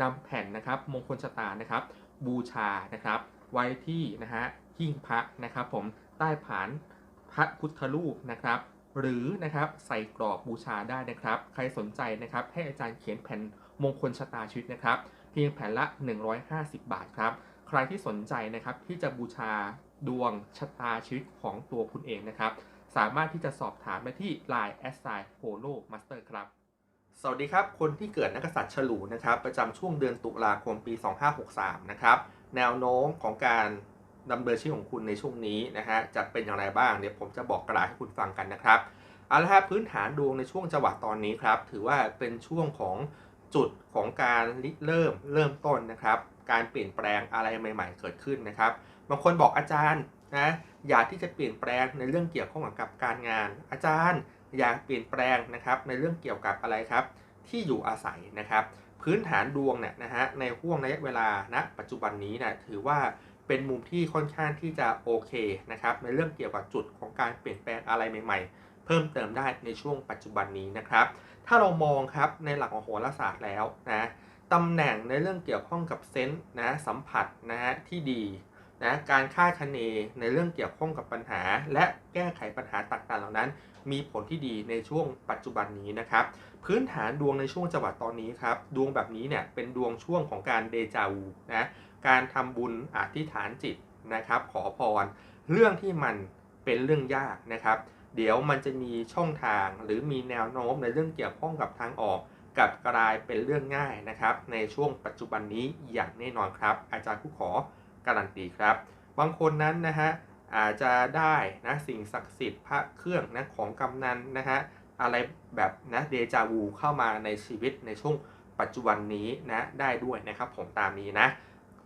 นำแผ่นนะครับมงคลชะตานะครับ บูชานะครับ ไว้ที่นะฮะหิ้งพระนะครับผมใต้ผานพระพุทธรูปนะครับ หรือนะครับใส่กรอบบูชาได้นะครับ ใครสนใจนะครับให้อาจารย์เขียนแผ่นมงคลชะตาชีวิตนะครับ เพียงแผ่นละ 150 บาทครับ ใครที่สนใจนะครับที่จะบูชาดวงชะตาชีวิตของตัวคุณเองนะครับ สามารถที่จะสอบถามได้ที่ Line a s s i g n Polo Master ครับ สวัสดีครับ คนที่เกิดนักษัตริย์ฉลูนะครับประจำช่วงเดือนตุลาคมปี 2563 นะครับแนวโน้มของการดำเนินชีวิตของคุณในช่วงนี้นะฮะจะเป็นอย่างไรบ้างเดี๋ยวผมจะบอกกระดาษให้คุณฟังกันนะครับเอาละครับพื้นฐานดวงในช่วงจังหวะตอนนี้ครับถือว่าเป็นช่วงของจุดของการริเริ่มเริ่มต้นนะครับ การเปลี่ยนแปลงอะไรใหม่ ๆ เกิดขึ้นนะครับ บางคนบอกอาจารย์นะอยากที่จะเปลี่ยนแปลงในเรื่องเกี่ยวข้องกับการงาน อาจารย์ อยากเปลี่ยนแปลงนะครับในเรื่องเกี่ยวกับอะไรครับที่อยู่อาศัยนะครับ พื้นฐานดวงเนี่ยนะฮะในห่วงระยะเวลาณปัจจุบันนี้นะถือว่าเป็นมุมที่ค่อนข้างที่จะโอเคนะครับในเรื่องเกี่ยวกับจุดของการเปลี่ยนแปลงอะไรใหม่ ๆ เพิ่มเติมได้ในช่วงปัจจุบันนี้นะครับ ถ้าเรามองครับในหลักของโหราศาสตร์แล้วนะตำแหน่งในเรื่องเกี่ยวข้องกับเซนส์นะสัมผัสนะฮะที่ดี นะการคาดคะเนในเรื่องเกี่ยวข้องกับปัญหา และแก้ไขปัญหาต่างๆเหล่านั้น มีผลที่ดีในช่วงปัจจุบันนี้นะครับ พื้นฐานดวงในช่วงจังหวะตอนนี้ครับ ดวงแบบนี้เนี่ยเป็นดวงช่วงของการเดจาวูนะการทำบุญอธิษฐานจิตนะครับ ขอพร เรื่องที่มันเป็นเรื่องยากนะครับ เดี๋ยวมันจะมีช่องทางหรือมีแนวโน้มในเรื่องเกี่ยวข้องกับทางออกกับกลายเป็นเรื่องง่ายนะครับ ในช่วงปัจจุบันนี้อย่างแน่นอนครับ อาจารย์ผู้ขอ การันตีครับ บางคนนั้นนะฮะอาจจะได้นะสิ่งศักดิ์สิทธิ์พระเครื่องนะของกำนันนะฮะอะไรแบบนะเดจาวูเข้ามาในชีวิตในช่วงปัจจุบันนี้นะได้ด้วยนะครับผมตามนี้นะ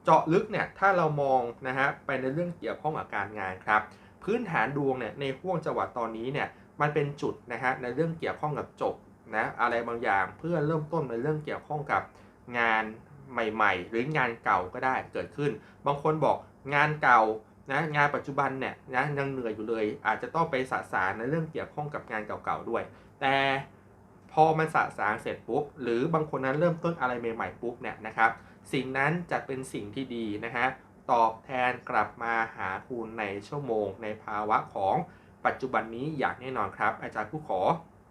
เจาะลึกเนี่ยถ้าเรามองนะฮะไปในเรื่องเกี่ยวข้องกับการงานครับ พื้นฐานดวงเนี่ยในห่วงจังหวะตอนนี้เนี่ยมันเป็นจุดนะฮะในเรื่องเกี่ยวข้องกับจบนะอะไรบางอย่างเพื่อเริ่มต้นในเรื่องเกี่ยวข้องกับงาน ใหม่ ๆ หรืองานเก่าก็ได้เกิดขึ้น บางคนบอกงานเก่านะงานปัจจุบันเนี่ยนะยังเหนื่อยอยู่เลย อาจจะต้องไปสะสารในเรื่องเกี่ยวข้องกับงานเก่าๆด้วย แต่พอมันสะสางเสร็จปุ๊บหรือบางคนนั้นเริ่มต้นอะไรใหม่ๆปุ๊บเนี่ยนะครับสิ่งนั้นจะเป็นสิ่งที่ดีนะฮะตอบแทนกลับมาหาคุณในชั่วโมง ในภาวะของปัจจุบันนี้อย่างแน่นอนครับ อาจารย์ผู้ขอ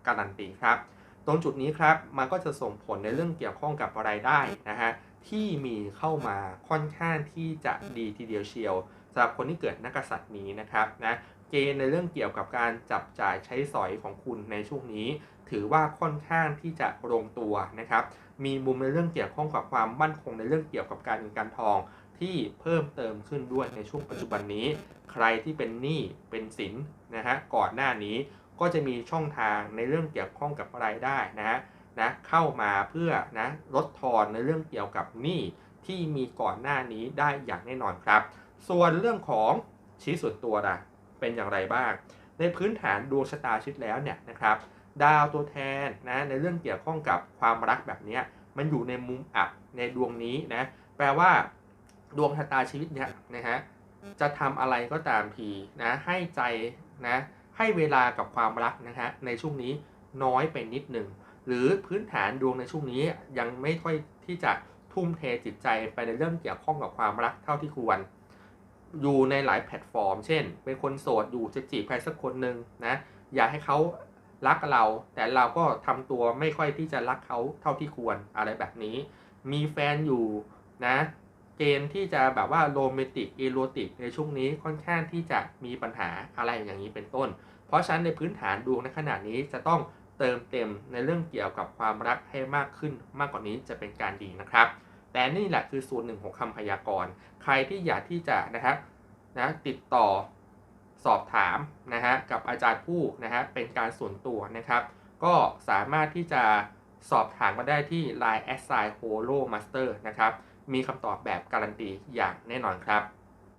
การันตีครับ ตรงจุดนี้ครับมันก็จะส่งผลในเรื่องเกี่ยวข้องกับรายได้นะฮะ ที่มีเข้ามาค่อนข้างที่จะดีทีเดียวเชียวสำหรับคนที่เกิดนักกษัตริย์นี้นะครับนะเกณฑ์ในเรื่องเกี่ยวกับการจับจ่ายใช้สอยของคุณในช่วงนี้ ถือว่าค่อนข้างที่จะลงตัวนะครับ มีมุมในเรื่องเกี่ยวข้องกับความมั่นคงในเรื่องเกี่ยวกับการเงินการทองที่เพิ่มเติมขึ้นด้วยในช่วงปัจจุบันนี้ ใครที่เป็นหนี้เป็นสินนะฮะก่อนหน้านี้ก็จะมีช่องทางในเรื่องเกี่ยวข้องกับรายได้นะฮะ นะเข้ามาเพื่อนะลดทอนในเรื่องเกี่ยวกับหนี้ที่มีก่อนหน้านี้ได้อย่างแน่นอนครับ ส่วนเรื่องของชี้ส่วนตัวล่ะเป็นอย่างไรบ้าง ในพื้นฐานดวงชะตาชีวิตแล้วเนี่ยนะครับดาวตัวแทนนะในเรื่องเกี่ยวข้องกับความรักแบบนี้มันอยู่ในมุมอับในดวงนี้นะแปลว่า ดวงชะตาชีวิตเนี่ยนะฮะจะทำอะไรก็ตามทีนะให้ใจนะให้เวลากับความรักนะฮะในช่วงนี้น้อยไปนิดหนึ่ง หรือพื้นฐานดวงในช่วงนี้ยังไม่ค่อยที่จะทุ่มเทจิตใจไปในเรื่องเกี่ยวข้องกับความรักเท่าที่ควร อยู่ในหลายแพลตฟอร์ม เช่น เป็นคนโสดอยู่จะจีบใครสักคนหนึ่งนะ อยากให้เขารักเรา แต่เราก็ทำตัวไม่ค่อยที่จะรักเขาเท่าที่ควรอะไรแบบนี้ มีแฟนอยู่นะเกณฑ์ที่จะแบบว่าโรแมนติกอีโรติกในช่วงนี้ค่อนข้างที่จะมีปัญหาอะไรอย่างนี้เป็นต้น เพราะฉะนั้นในพื้นฐานดวงในขณะนี้จะต้อง เติมเต็มในเรื่องเกี่ยวกับความรักให้มากขึ้นมากกว่านี้จะเป็นการดีนะครับ แต่นี่แหละคือส่วนหนึ่งของคำพยากรณ์ ใครที่อยากที่จะนะครับนะติดต่อสอบถามนะฮะกับอาจารย์ผู้นะฮะเป็นการส่วนตัวนะครับ ก็สามารถที่จะสอบถามมาได้ที่ Line a s s i g n Holo Master นะครับ มีคำตอบแบบการันตีอย่างแน่นอนครับ